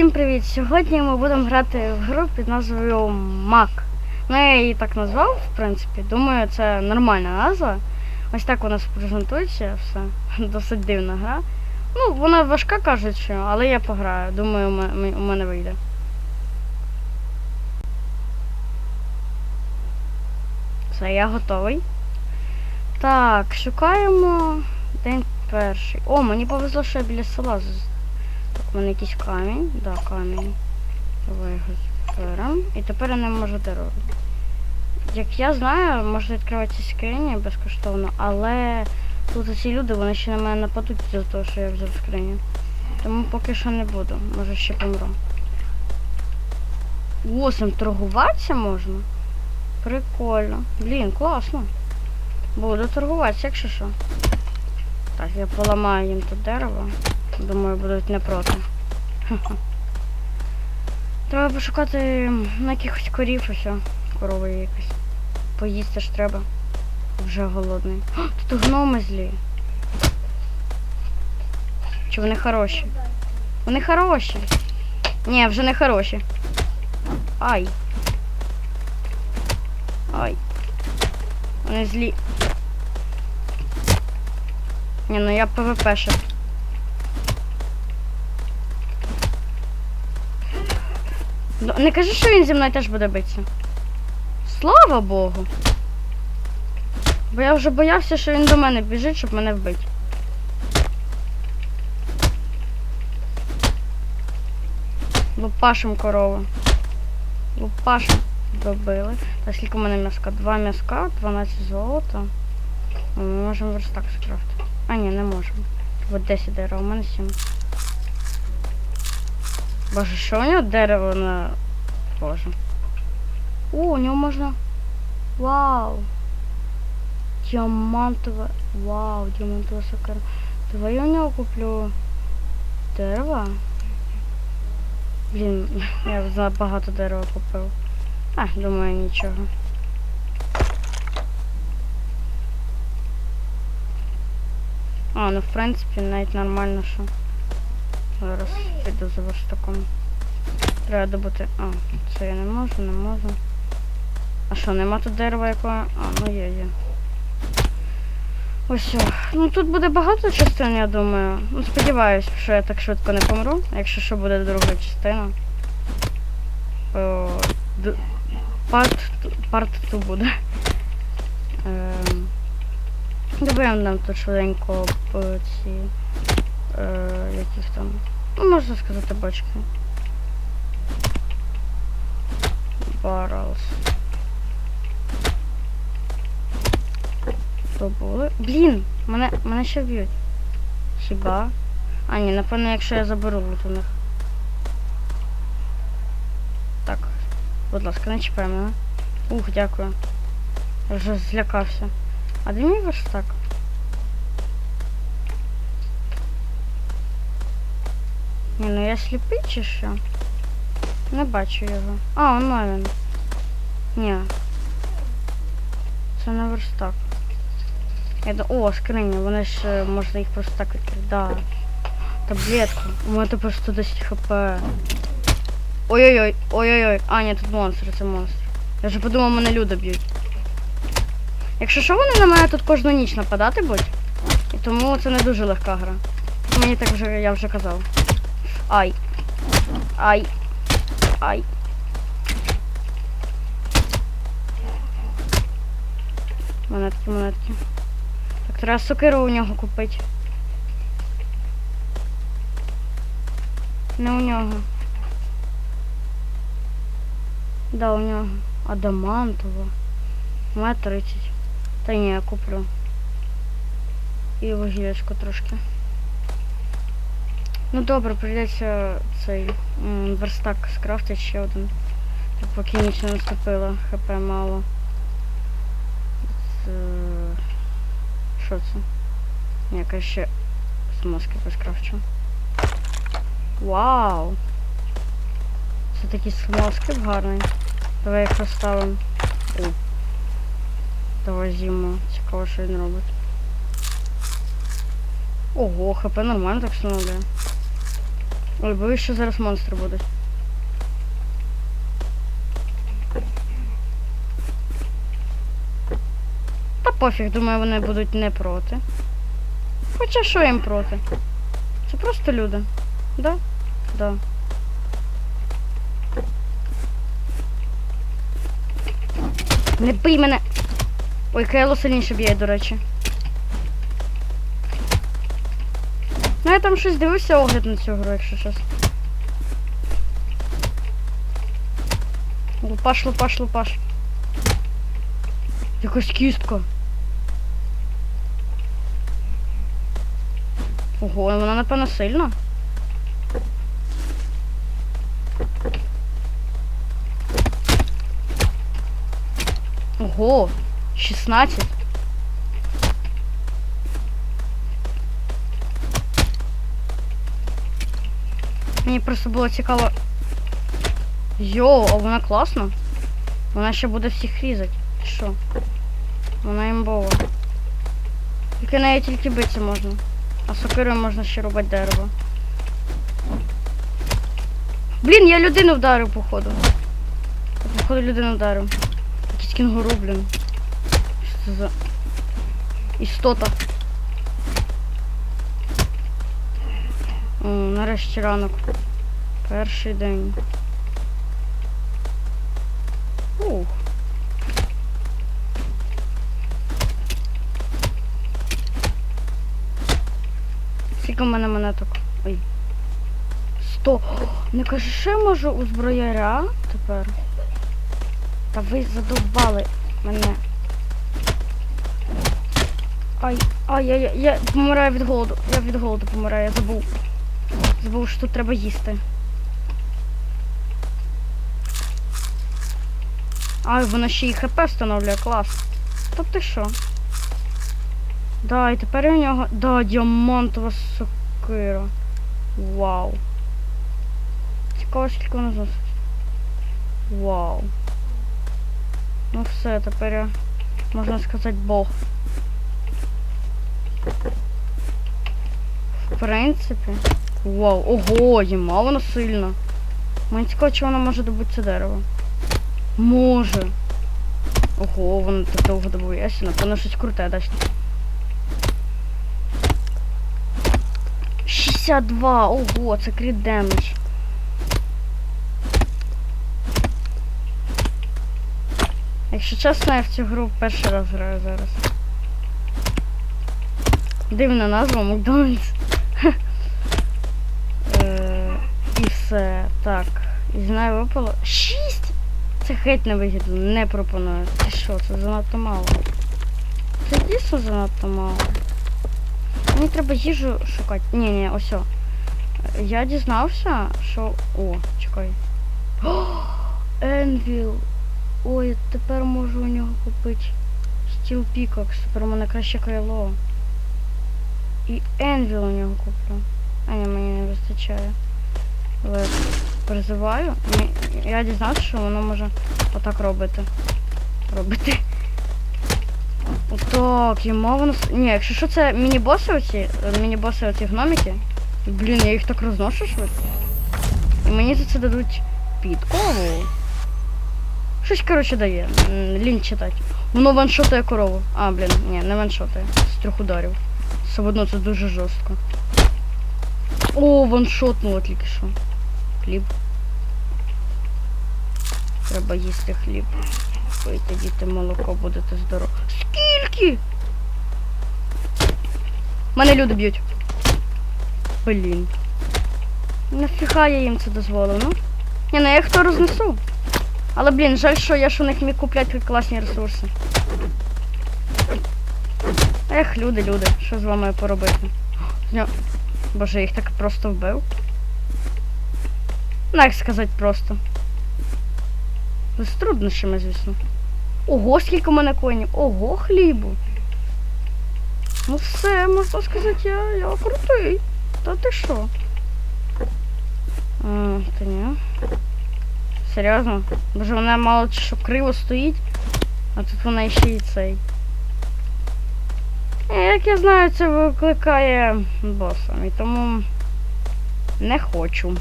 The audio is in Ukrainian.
Всім привіт! Сьогодні ми будемо грати в гру під назвою Мак. Ну, я її так назвав, в принципі. Думаю, це нормальна назва. Ось так вона презентується, все. Досить дивна гра. Ну, вона важка, кажуть, що, але я пограю. Думаю, у мене вийде. Все, я готовий. Так, шукаємо день перший. О, мені повезло, що я біля села. з- Так, у мене якийсь камінь. Да, камінь. Давай його зберемо. І тепер я не можу дорогу. Як я знаю, можна відкривати скрині безкоштовно, але тут ці люди, вони ще на мене нападуть за того, що я взяв скриню. Тому поки що не буду. Може ще помру. Восем торгуватися можна? Прикольно. Блін, класно. Буду торгуватися, якщо що. Так, я поламаю їм тут дерево. Думаю, будуть не проти. Ха-ха. Треба пошукати на якихось корів усе. Корови якось. Поїсти ж треба. Вже голодний. Тут гноми злі. Чи вони хороші? Вони хороші. Ні, вже не хороші. Ай. Ай. Вони злі. Ні, ну я ПВП ще. Не кажи, що він зі мною теж буде битися. Слава Богу. Бо я вже боявся, що він до мене біжить, щоб мене вбити. Лупашим корову. Лупашим добили. Так, скільки у мене м'яска? Два м'яска, 12 золота. Ми можемо верстак скрафтити. А, ні, не можемо. От 10 дерева, у мене 7. Боже, що у нього дерево на. Боже. О, у нього можна. Вау! Діамантове. Вау, діамантова сокира. Давай я у нього куплю дерева. Блін, я забагато дерева купив. А, думаю, нічого. А, ну в принципі навіть нормально, що. Зараз піду за верстаком. Треба добути. А, це я не можу, не можу. А що, нема тут дерева якого? А, ну є, є. Ось. Ну тут буде багато частин, я думаю. Ну, сподіваюсь, що я так швидко не помру. Якщо що буде друга частина. Парт, парт 2 буде. Ем, Добавимо нам тут швиденько ці. Е, яких там. Ну, можна сказати, бочки. Баррелс. Добули. Блін, мене, мене ще б'ють. Хіба? А, ні, напевно, якщо я заберу лут у них. Так, будь ласка, не чіпай мене. Ух, дякую. Я вже злякався. А де мій верстак? Ні, ну я сліпий чи що? Не бачу його. А, он він. Ні. Це не верстак. Я до... О, скриня, вони ж е, можна їх просто так відкрити. Да. Таблетку. У мене тепер 110 хп. Ой-ой-ой, ой-ой-ой. А, ні, тут монстр, це монстр. Я вже подумав, мене люди б'ють. Якщо що, вони на мене тут кожну ніч нападати будуть. І тому це не дуже легка гра. Мені так вже я вже казав. Ай. Ай. Ай. Монетки, монетки. Так, треба сокиру у нього купити. Не у нього. Да, у нього. Адамантова. Моя 30. Та ні, я куплю. І вугілечко трошки. Ну добре, прийдеться цей верстак скрафтити ще один. Поки ніч не наступила, хп мало. З... Що це? Яка ще смазки поскрафчу. Вау! Це такі смазки гарні. Давай їх розставимо. О. Давай зиму. Цікаво, що він робить. Ого, хп нормально так становлює. Ой, боюсь, що зараз монстри будуть. Та пофіг, думаю, вони будуть не проти. Хоча що їм проти? Це просто люди. Да? Да. Не бий мене! Ой, Кейло сильніше б'є, до речі. Я там щось дивився огляд на цю гру, якщо чесно. Лупаш, лупаш, лупаш. Якась кістка. Ого, вона напевно сильна. Ого, 16. Мені просто було цікаво. Йоу, а вона класна. Вона ще буде всіх різати. Що? Вона імбова. Тільки нею тільки битися можна. А сокирою можна ще рубати дерево. Блін, я людину вдарив, походу. Походу людину вдарив. Якийсь кінгуру, блін. Що це за... Істота. О, нарешті ранок. Перший день. Ух. Скільки в мене монеток? Ой. Сто. Не кажи, що я можу у зброяря тепер. Та ви задовбали мене. Ай, ай, я, я, я помираю від голоду. Я від голоду помираю, я забув. Забув, що тут треба їсти. Ай, воно ще і хп встановлює, клас. Та ти що? Да, і тепер у нього. Да, діамантова сокира. Вау. Цікаво, скільки вона зносить. Вау. Ну все, тепер я, можна сказати, Бог. В принципі. Вау, ого, їма вона сильна. Мені цікаво, чи вона може добути це дерево. Може. Ого, воно так довго добується, напевно, щось круте дасть. 62, ого, це кріт демедж. Якщо чесно, я в цю гру перший раз граю зараз. Дивна назва Макдональдс. Все. Так. І знаю випало. Шість! Це геть не вигідно, не пропоную. Ти що, це занадто мало. Це дійсно занадто мало. Мені треба їжу шукати. Ні, ні, ось. Я дізнався, що. О, чекай. О, Енвіл. Ой, тепер можу у нього купити Steel Pickaxe. Тепер у мене краще кайло. І Енвіл у нього куплю. А ні, мені не вистачає. Призиваю. Я дізнався, що воно може отак робити. Робити. Отак, йому воно. с- Ні, якщо що це міні-боси оці, е, міні-боси оці гномики. Блін, я їх так розношу швидко. І мені за це дадуть підкову. Щось, коротше, дає. Лінь читати. Воно ваншотає корову. А, блін, ні, не ваншотає. З трьох ударів. Все одно це дуже жорстко. О, ваншотнуло тільки що. Хліб. Треба їсти хліб. Пийте, діти, молоко, будете здорові. Скільки? Мене люди б'ють. Блін. Нафіга я їм це дозволив, ну? Ні, ну я їх то рознесу. Але, блін, жаль, що я ж у них міг купляти класні ресурси. Ех, люди, люди, що з вами поробити? Боже, я їх так просто вбив. Ну, як сказати просто. З труднощами, звісно. Ого, скільки в мене коїнів. Ого, хлібу. Ну все, можна сказати, я, я крутий. Та ти що? А, та ні. Серйозно? Боже, вона мало що криво стоїть, а тут вона ще й цей. Е, Як я знаю, це викликає босом. І тому Не хочу.